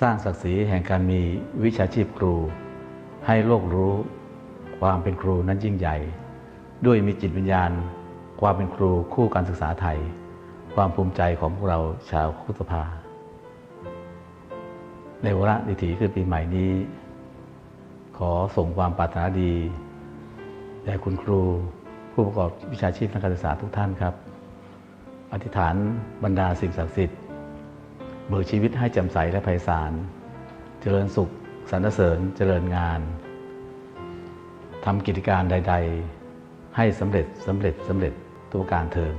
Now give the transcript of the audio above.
สร้างศักดิ์ศรีแห่งการมีวิชาชีพครู ให้โลกรู้ความเป็นครูนั้นยิ่งใหญ่ ด้วยมีจิตวิญญาณ ความเป็นครูคู่การศึกษาไทย ความภูมิใจของพวกเราชาวคุตภา ในวาระดิถีคือปีใหม่นี้ ขอส่งความปรารถนาดีแด่คุณครูผู้ประกอบวิชาชีพทางการศึกษาทุกท่านครับ อธิษฐานบรรดาสิ่งศักดิ์สิทธิ์ เบิกชีวิตให้แจ่มใสและไพศาล เจริญสุข สรรเสริญ เจริญงานทำกิจการใด ๆ ให้สำเร็จสำเร็จสำเร็จตัวการเทิง